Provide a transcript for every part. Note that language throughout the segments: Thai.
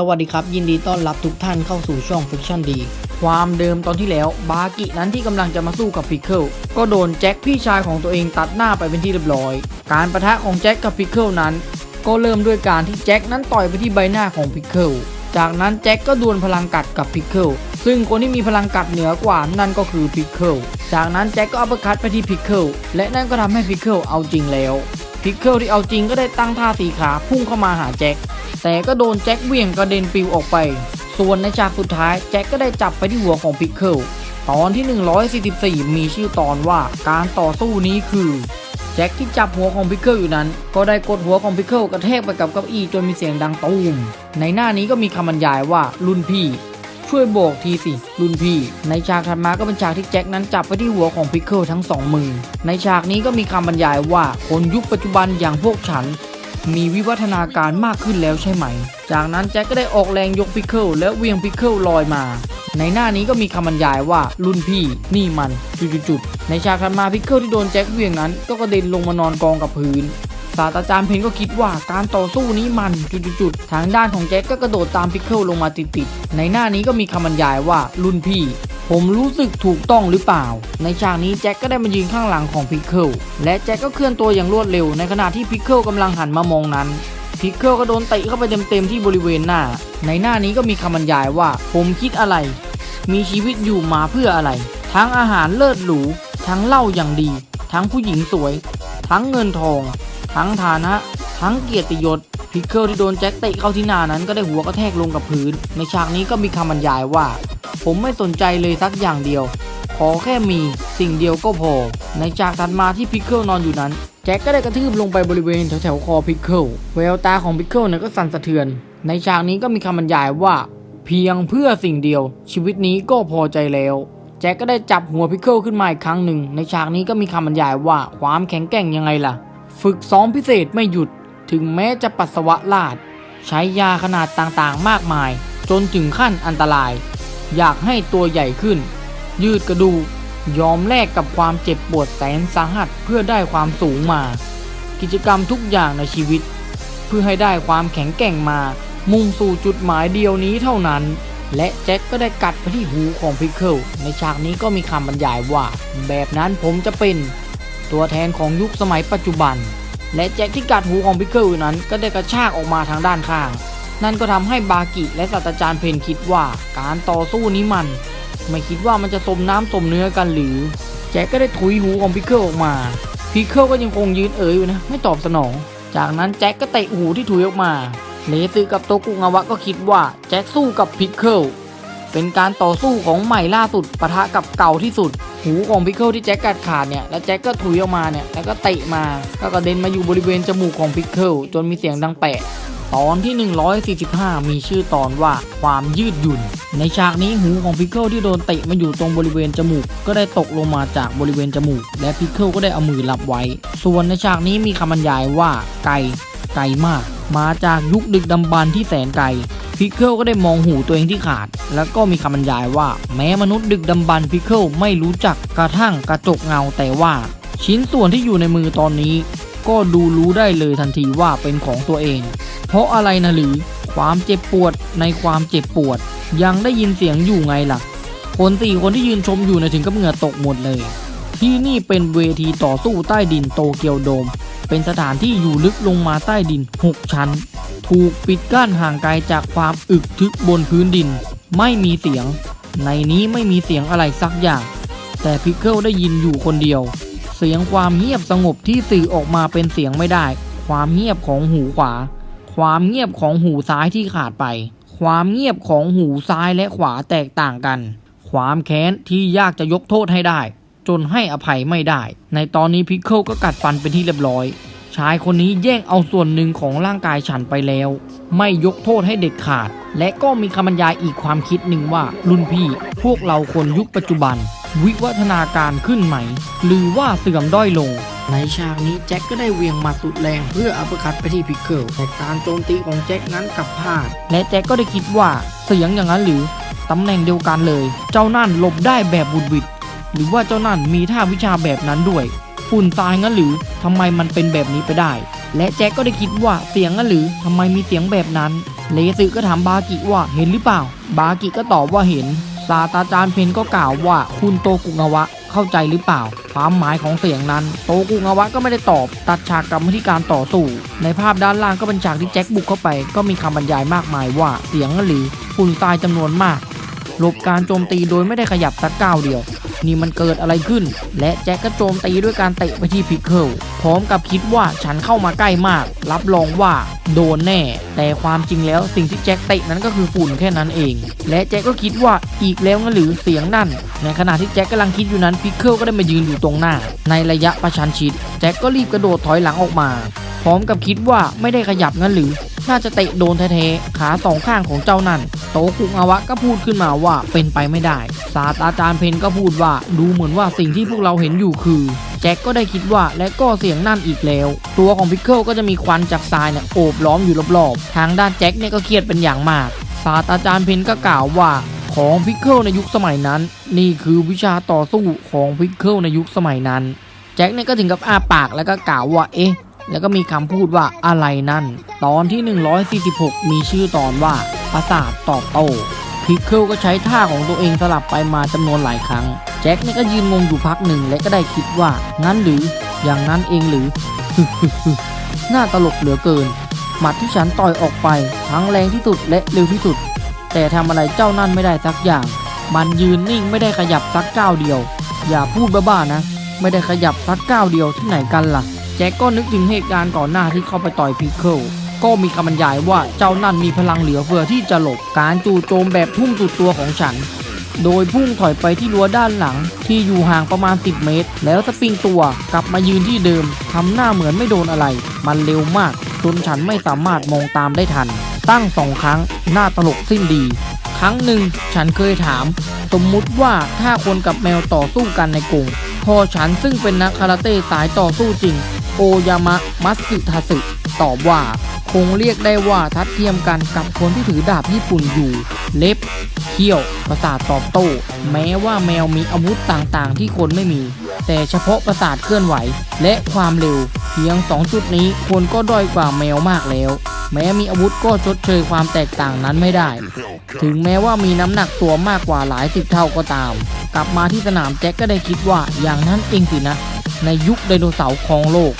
สวัสดีครับ ยินดีต้อนรับทุกท่านเข้าสู่ช่อง Fiction D ความเดิมตอนที่แล้ว บากินั้นที่กำลังจะมาสู้กับพิกเกิลก็โดนแจ็คพี่ชายของตัวเองตัดหน้าไปเป็นที่เรียบร้อย การประทะของแจ็คกับพิกเกิลนั้น ก็เริ่มด้วยการที่แจ็คนั้นต่อยไปที่ใบหน้าของพิกเกิลจากนั้นแจ็คก็ดวลพลังกัดกับพิกเกิลซึ่งคนที่มีพลังกัดเหนือกว่านั่นก็คือพิกเกิลจากนั้นแจ็คก็อัปร์คัตไปที่พิกเกิลและนั่นก็ทำให้พิกเกิลเอาจริงแล้วพิกเกิลที่เอาจริงก็ได้ตั้งท่าสีขาพุ่งเข้ามาหาแจ็ค แต่ก็โดนแจ็คเวี่ยงกระเด็นปลิวออกไป ส่วนในฉากสุดท้ายแจ็คก็ได้จับไปที่หัวของพิกเกิลตอนที่ 144 มีชื่อตอนว่าการต่อสู้นี้คือแจ็คที่จับหัวของพิกเกิลอยู่นั้น ก็ได้กดหัวของพิกเกิลกระแทกไปกับเก้าอี้จนมีเสียงดังตูมในหน้านี้ก็มีคำบรรยายว่ารุ่นพี่ ช่วยโบกทีสิรุ่นพี่ ในฉากถัดมาก็เป็นฉากที่แจ็คนั้นจับไปที่หัวของพิกเกิลทั้งสองมือ ในฉากนี้ก็มีคำบรรยายว่าคนยุคปัจจุบันอย่างพวกฉัน มีวิวัฒนาการมากขึ้นแล้วใช่ไหม จากนั้นแจ็คก็ได้ออกแรงยกพิกเกิลและเวียงพิกเกิลลอยมา ในหน้านี้ก็มีคำบรรยายว่ารุ่นพี่นี่มันจุดๆในฉากถัดมาพิกเกิลที่โดนแจ็คเวียงนั้น ก็กระเด็นลงมานอนกองกับพื้น ศาสตราจารย์เพนก็คิดว่าการต่อสู้นี้มันจุดๆทางด้านของแจ็คก็กระโดดตามพิกเกิลลงมาติดๆในหน้านี้ก็มีคำบรรยายว่ารุ่นพี่ ผมรู้สึกถูกต้องหรือเปล่า ในฉากนี้แจ็คก็ได้มายืนข้างหลังของพิกเกิลและแจ็คก็เคลื่อนตัวอย่างรวดเร็ว ในขณะที่พิกเกิลกำลังหันมามองนั้นพิกเกิลก็โดนเตะเข้าไปเต็มๆที่บริเวณหน้า ในหน้านี้ก็มีคำบรรยายว่า ผมคิดอะไร มีชีวิตอยู่มาเพื่ออะไร ทั้งอาหารเลิศหรู ทั้งเหล้าอย่างดี ทั้งผู้หญิงสวย ทั้งเงินทอง ทั้งฐานะ ทั้งเกียรติยศพิกเกิลที่โดนแจ็คเตะเข้าที่หน้านั้นก็ได้หัวกระแทกลงกับพื้น ในฉากนี้ก็มีคำบรรยายว่า ผมไม่สนใจเลยสักอย่างเดียว ขอแค่มีสิ่งเดียวก็พอ ในฉากถัดมาที่พิกเกิลนอนอยู่นั้น แจ็คก็ได้กระทืบลงไปบริเวณแถวๆคอพิกเกิลแววตาของพิกเกิลนี่ยก็สั่นสะเทือน ในฉากนี้ก็มีคำบรรยายว่า เพียงเพื่อสิ่งเดียว ชีวิตนี้ก็พอใจแล้วแจ็คก็ได้จับหัวพิกเกิลขึ้นมาอีกครั้งหนึ่ง ในฉากนี้ก็มีคำบรรยายว่าความแข็งแกร่งยังไงล่ะ ฝึกซ้อมพิเศษไม่หยุดถึงแม้จะปัสสาวะลาด ใช้ยาขนาดต่างๆ มากมาย จนถึงขั้นอันตราย อยากให้ตัวใหญ่ขึ้น ยืดกระดูกยอมแลกกับความเจ็บปวดแสนสาหัสเพื่อได้ความสูงมา กิจกรรมทุกอย่างในชีวิต เพื่อให้ได้ความแข็งแกร่งมา มุ่งสู่จุดหมายเดียวนี้เท่านั้น และแจ็คก็ได้กัดไปที่หูของพิกเกิลในฉากนี้ก็มีคำบรรยายว่า แบบนั้นผมจะเป็น ตัวแทนของยุคสมัยปัจจุบัน และแจ็คที่กัดหูของพิกเกิลอยู่นั้นก็ได้กระชากออกมาทางด้านข้าง นั่นก็ทำให้บากิและศาสตราจารย์เพนคิดว่าการต่อสู้นี้มัน ไม่คิดว่ามันจะสมน้ำสมเนื้อกันหรือ แจ็คก็ได้ถุยหูของพิกเกิลออกมาพิกเกิลก็ยังคงยืนเอ๋ยอยู่นะไม่ตอบสนอง จากนั้นแจ็คก็เตะหูที่ถุยออกมาเลซึกับโตกุงาวะก็คิดว่าแจ็คสู้กับพิกเกิล เป็นการต่อสู้ของใหม่ล่าสุดปะทะกับเก่าที่สุด หูของพิกเกิลที่แจ็คกัดขาดเนี่ยแล้วแจ็คก็ถุยออกมาเนี่ยแล้วก็เตะมาก็กระเด็นมาอยู่บริเวณจมูกของพิกเกิลจนมีเสียงดังแปะตอนที่ 145 มีชื่อตอนว่าความยืดหยุ่น ในฉากนี้หูของพิกเกิลที่โดนเตะมาอยู่ตรงบริเวณจมูก ก็ได้ตกลงมาจากบริเวณจมูก และพิกเกิลก็ได้เอามือรับไว้ ส่วนในฉากนี้มีคำบรรยายว่าไกลไกลมาก มาจากยุคดึกดำบรรที่แสนไกล พิกเกิลก็ได้มองหูตัวเองที่ขาด แล้วก็มีคำบรรยายว่า แม้มนุษย์ดึกดำบรรพ์พิกเกิลไม่รู้จักกระทั่งกระจกเงาแต่ว่า ชิ้นส่วนที่อยู่ในมือตอนนี้ ก็ดูรู้ได้เลยทันทีว่าเป็นของตัวเอง เพราะอะไรนะหรือ ความเจ็บปวดในความเจ็บปวด ยังได้ยินเสียงอยู่ไงล่ะ คนสี่คนที่ยืนชมอยู่ในถึงกับเหงื่อตกหมดเลย ที่นี่เป็นเวทีต่อสู้ใต้ดินโตเกียวโดม เป็นสถานที่อยู่ลึกลงมาใต้ดิน 6 ชั้น ถูกปิดกั้นห่างไกลจากความอึกทึกบนพื้นดิน ไม่มีเสียง ในนี้ไม่มีเสียงอะไรสักอย่าง แต่พิกเกิลได้ยินอยู่คนเดียว เสียงความเงียบสงบที่สื่อออกมาเป็นเสียงไม่ได้ ความเงียบของหูขวา ความเงียบของหูซ้ายที่ขาดไป ความเงียบของหูซ้ายและขวาแตกต่างกัน ความแค้นที่ยากจะยกโทษให้ได้ จนให้อภัยไม่ได้ ในตอนนี้พิกเกิลก็กัดฟันเป็นที่เรียบร้อย ชายคนนี้แย่งเอาส่วนหนึ่งของร่างกายฉันไปแล้ว ไม่ยกโทษให้เด็ดขาด และก็มีคำบรรยายอีกความคิดหนึ่งว่า รุ่นพี่ พวกเราคนยุคปัจจุบัน วิวัฒนาการขึ้นไหม หรือว่าเสื่อมด้อยลงในฉากนี้แจ็คก็ได้เหวียงหมัดสุดแรงเพื่ออัปเปอร์คัตไปที่พิกเกิลแต่การโจมตีของแจ็คนั้นกลับพลาด และแจ็คก็ได้คิดว่าเสียงอย่างนั้นหรือตำแหน่งเดียวกันเลย เจ้านั่นหลบได้แบบบุดบิด หรือว่าเจ้านั่นมีท่าวิชาแบบนั้นด้วย ฝุ่นทรายงั้นหรือทำไมมันเป็นแบบนี้ไปได้ และแจ็คก็ได้คิดว่าเสียงงั้นหรือทำไมมีเสียงแบบนั้น เลซึก็ถามบากิว่าเห็นหรือเปล่า บากิก็ตอบว่าเห็นศาสตราจารย์เพนก็กล่าวว่าคุณโตกุงาวะเข้าใจหรือเปล่า ความหมายของเสียงนั้น โตกุงาวะก็ไม่ได้ตอบ ตัดฉากกลับมาที่การต่อสู้ ในภาพด้านล่างก็เป็นฉากที่แจ็คบุกเข้าไป ก็มีคำบรรยายมากมายว่าเสียงหรือฝุ่นทรายจำนวนมาก หลบการโจมตีโดยไม่ได้ขยับสักก้าวเดียว นี่มันเกิดอะไรขึ้น และแจ็คก็โจมตีด้วยการเตะไปที่พิกเกิลพร้อมกับคิดว่าฉันเข้ามาใกล้มาก รับรองว่าโดนแน่ แต่ความจริงแล้วสิ่งที่แจ็คเตะนั้นก็คือฝุ่นแค่นั้นเอง และแจ็คก็คิดว่าอีกแล้วงั้นหรือเสียงนั่น ในขณะที่แจ็คกำลังคิดอยู่นั้นพิกเกิลก็ได้มายืนอยู่ตรงหน้า ในระยะประชันชิด แจ็คก็รีบกระโดดถอยหลังออกมา พร้อมกับคิดว่าไม่ได้ขยับงั้นหรือ น่าจะเตะโดนแท้ๆ ขาสองข้างของเจ้านั่น โตกุงอาวะก็พูดขึ้นมาว่าเป็นไปไม่ได้ ศาสตราจารย์เพนก็พูดว่าดูเหมือนว่าสิ่งที่พวกเราเห็นอยู่คือ แจ็คก็ได้คิดว่าและก็เสียงนั่นอีกแล้ว ตัวของพิกเกิลก็จะมีควันจากทรายเนี่ยโอบล้อมอยู่รอบๆ ทางด้านแจ็คเนี่ยก็เครียดเป็นอย่างมาก ศาสตราจารย์เพนก็กล่าวว่าของพิกเกิลในยุคสมัยนั้น นี่คือวิชาต่อสู้ของพิกเกิลในยุคสมัยนั้น แจ็คเนี่ยก็ถึงกับอ้าปากแล้วก็กล่าวว่าเอ๊ะ แล้วก็มีคำพูดว่าอะไรนั่น ตอนที่ 146 มีชื่อตอนว่าประสาทตอบโต้พิกเกิลก็ใช้ท่าของตัวเองสลับไปมาจำนวนหลายครั้ง แจ็คเนี่ยก็ยืนงงอยู่พักหนึ่งและก็ได้คิดว่า งั้นหรืออย่างนั้นเองหรือ น่าตลกเหลือเกิน หมัดที่ฉันต่อยออกไปทั้งแรงที่สุดและเร็วที่สุด แต่ทำอะไรเจ้านั่นไม่ได้สักอย่าง มันยืนนิ่งไม่ได้ขยับสักก้าวเดียว อย่าพูดบ้าๆนะ ไม่ได้ขยับสักก้าวเดียวที่ไหนกันล่ะ แจ็คก็นึกถึงเหตุการณ์ก่อนหน้าที่เข้าไปต่อยพิเกิลก็มีคำบรรยายว่าเจ้านั่นมีพลังเหลือเฟือที่จะหลบการจู่โจมแบบทุ่มสุดตัวของฉัน โดยพุ่งถอยไปที่รั้วด้านหลัง ที่อยู่ห่างประมาณ 10 เมตร แล้วสปริงตัวกลับมายืนที่เดิมทำหน้าเหมือนไม่โดนอะไร มันเร็วมากจนฉันไม่สามารถมองตามได้ทัน ตั้งสองครั้งหน้าตลกสิ้นดี ครั้งหนึ่งฉันเคยถาม สมมุติว่าถ้าคนกับแมวต่อสู้กันในกรงพอฉันซึ่งเป็นนักคาราเต้สายต่อสู้จริง โอยามะมัตสึทาสึ ตอบว่า คงเรียกได้ว่าทัดเทียมกันกับคนที่ถือดาบญี่ปุ่นอยู่ เล็บ เขี้ยวประสาทตอบโต้ แม้ว่าแมวมีอาวุธต่างๆ ที่คนไม่มี แต่เฉพาะประสาทเคลื่อนไหว และความเร็ว เพียง 2 จุดนี้คนก็ด้อยกว่าแมวมากแล้ว แม้มีอาวุธก็ชดเชยความแตกต่างนั้นไม่ได้ ถึงแม้ว่ามีน้ำหนักตัวมากกว่าหลายสิบเท่าก็ตาม กลับมาที่สนามแจ็คก็ได้คิดว่าอย่างนั้นเองสินะในยุคไดโนเสาร์ของโลก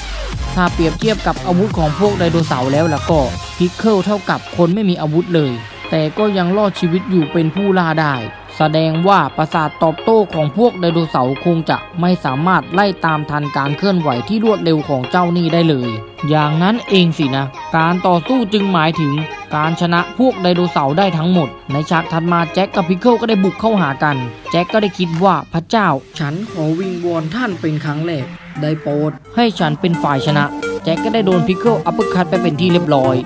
ถ้าเปรียบเทียบกับอาวุธของพวกไดโนเสาร์แล้วล่ะก็พิกเกิลเท่ากับคนไม่มีอาวุธเลย แต่ก็ยังรอดชีวิตอยู่เป็นผู้ล่าได้ แสดงว่าประสาทตอบโต้ของพวกไดโนเสาร์คงจะไม่สามารถไล่ตามทันการเคลื่อนไหวที่รวดเร็วของเจ้านี่ได้เลย อย่างนั้นเองสินะ การต่อสู้จึงหมายถึงการชนะพวกไดโนเสาร์ได้ทั้งหมด ในฉากถัดมาแจ็คกับพิกเกิลก็ได้บุกเข้าหากัน แจ็คก็ได้คิดว่าพระเจ้า ฉันขอวิงวอนท่านเป็นครั้งแรก ได้โปรดให้ฉันเป็นฝ่ายชนะ แจ็คก็ได้โดนพิกเกิลอัปเปอร์คัตไปเป็นที่เรียบร้อย